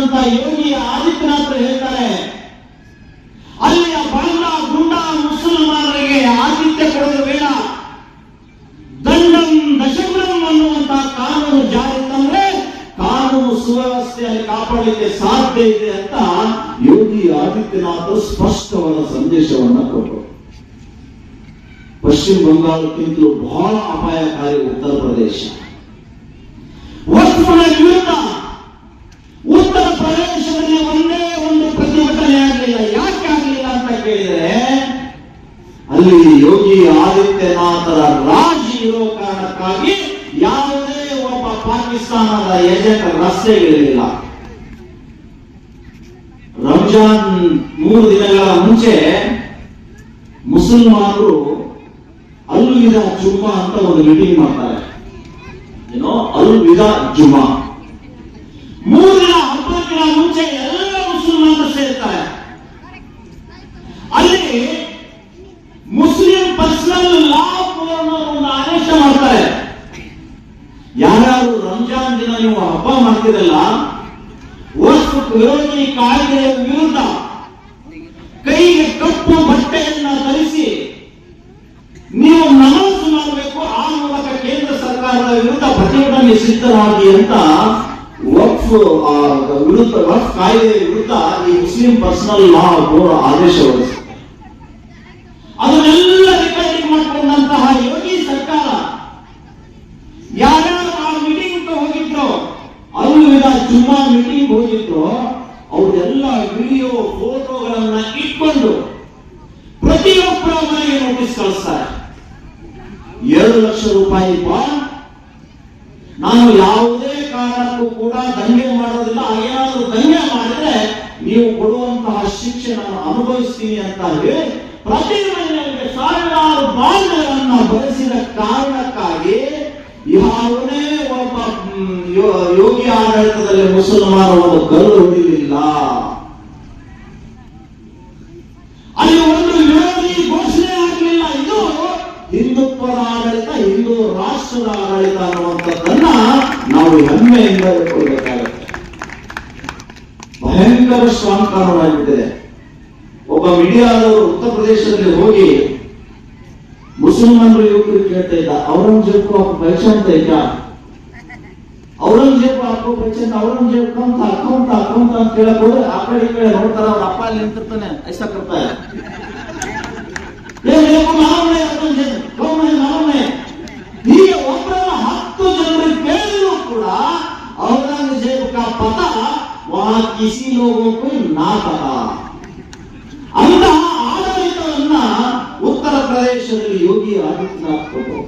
ಮಾಡಿದಂತ ಯೋಗಿ ಆದಿತ್ಯನಾಥರು ಹೇಳ್ತಾರೆ. ಅಲ್ಲಿಯ ಬಂಡ ಗುಂಡ ಮುಸಲ್ಮಾನರಿಗೆ ಆದಿತ್ಯ ಕೊಡಲು ಬೇಡ. ದಂಡಂ ದಶಗುಣಂ ಅನ್ನುವಂತ ಕಾನೂನು ಜಾರಿ ತಂದ್ರೆ ಕಾನೂನು ಸುವ್ಯವಸ್ಥೆಯಲ್ಲಿ ಕಾಪಾಡಲಿಕ್ಕೆ ಸಾಧ್ಯ ಇದೆ ಅಂತ ಯೋಗಿ ಆದಿತ್ಯನಾಥ ಸ್ಪಷ್ಟವಾದ ಸಂದೇಶವನ್ನ ಕೊಟ್ಟರು. ಪಶ್ಚಿಮ ಬಂಗಾಳಕ್ಕಿಂತಲೂ ಬಹಳ ಅಪಾಯಕಾರಿ ಉತ್ತರ ಪ್ರದೇಶ. ಅಲ್ಲಿ ಯೋಗಿ ಆದಿತ್ಯನಾಥರ ರಾಜಿ ಇರೋ ಕಾರಣಕ್ಕಾಗಿ ಯಾವುದೇ ಒಬ್ಬ ಪಾಕಿಸ್ತಾನದ ಏಜೆಂಟ್ ರಸ್ತೆಗಳಿಲ್ಲ ರಂಜಾನ್ ಮೂರು ದಿನಗಳ ಮುಂಚೆ ಮುಸಲ್ಮಾನರು ಅಲ್ ವಿದಾ ಅಂತ ಒಂದು ಮೀಟಿಂಗ್ ಮಾಡ್ತಾರೆ. ಏನೋ ಅಲ್ ವಿದಾ ಮೂರು ದಿನ ಹಬ್ಬಗಳ ಮುಂಚೆ ಎಲ್ಲ ಮುಸಲ್ಮಾನರು ಸೇರ್ತಾರೆ. ಅಲ್ಲಿ ಮುಸ್ಲಿಂ ಪರ್ಸನಲ್ ಲಾ ಒಂದು ಆದೇಶ ಮಾಡ್ತಾರೆ ರಂಜಾನ್ ದಿನ ನೀವು ಹಬ್ಬ ಮಾಡ್ತಿರಲ್ಲ ವಸ್ತು ವಿರೋಧಿ ಕಾಯ್ದೆಯ ವಿರುದ್ಧ ಕೈಗೆ ಕಪ್ಪು ಬಟ್ಟೆಯನ್ನ ಧರಿಸಿ ನೀವು ನಮಸ್ಸು ಮಾಡಬೇಕು, ಆ ಮೂಲಕ ಕೇಂದ್ರ ಸರ್ಕಾರದ ವಿರುದ್ಧ ಪ್ರತಿಭಟನೆ ಸಿದ್ಧವಾಗಿ ಅಂತ ವಕ್ಫ್ ವಿರುದ್ಧ, ವಕ್ಫ್ ಕಾಯ್ದೆಯ ವಿರುದ್ಧ ಈ ಮುಸ್ಲಿಂ ಪರ್ಸನಲ್ ಲಾ ಆದೇಶ ಅದನ್ನೆಲ್ಲ ನೋಟಿಸ್ ಕಳಿಸ್ತಾರೆ ಏಳು ಲಕ್ಷ ರೂಪಾಯಿ ಬಾ ನಾನು ಯಾವುದೇ ಕಾರಣಕ್ಕೂ ಕೂಡ ದಂಗೆ ಮಾಡೋದಿಲ್ಲ. ಏನಾದರೂ ದಂಗೆ ಮಾಡಿದ್ರೆ ನೀವು ಕೊಡುವಂತಹ ಶಿಕ್ಷೆ ನಾನು ಅನುಭವಿಸ್ತೀನಿ ಅಂತ ಹೇಳಿ ಪ್ರತಿ ಮನೆಯಲ್ಲಿ ಸಾವಿರಾರು ಬಾಲ್ಯಗಳನ್ನ ಬಳಸಿದ ಕಾರಣಕ್ಕಾಗಿ ಯಾವುದೇ ಒಬ್ಬ ಯೋಗಿ ಆಡಳಿತದಲ್ಲಿ ಒಂದು ಕಲ್ಲು ಹೊಡಿಲಿಲ್ಲ ಅಲ್ಲಿ ಒಂದು ವಿರೋಧಿ ಘೋಷಣೆ ಆಗಲಿಲ್ಲ ಇದು ಹಿಂದುತ್ವದ ಆಡಳಿತ ಹಿಂದೂ ರಾಷ್ಟ್ರದ ಆಡಳಿತ ಅನ್ನುವಂಥದ್ದನ್ನ ನಾವು ಹೆಮ್ಮೆಯಿಂದ ಇಟ್ಕೊಳ್ಬೇಕಾಗತ್ತೆ ಭಯಂಕರ ಶ್ವಾಂಕಾರವಾಗಿದೆ ಒಬ್ಬ ಮೀಡಿಯಾದವರು ಉತ್ತರ ಪ್ರದೇಶದಲ್ಲಿ ಹೋಗಿ ಮುಸಲ್ಮಾನರು ಯುವಕರು ಕೇಳ್ತಾ ಇದ್ದ, ಔರಂಗಜೇಬ್ ಪರಿಚಯ ಅಂತ ಇದ್ದ ಔರಂಗಜೇಬ್ ಹಾಕೋ ಪರಿಚಯ ಔರಂಗಜೇಬ್ ಕಂತ ಅಕೌಂತ ಅಕೌಂತ ಅಂತ ಹೇಳಕ್ ಹೋದ್ರೆ ಆ ಕಡೆ ಈ ಕಡೆ ನೋಡ್ತಾರ ಅವ್ರ ಅಪ್ಪ ಅಲ್ಲಿ ನಿಂತಿರ್ತಾನೆ ಐಸಾ ಕರ್ತಾಯ पता वहां किसी लोगों को ना पता ಅಂತಹ ಆಡಳಿತವನ್ನ ಉತ್ತರ ಪ್ರದೇಶದಲ್ಲಿ ಯೋಗಿ ಆದಿತ್ಯನಾಥ್ ಕೊಟ್ಟರು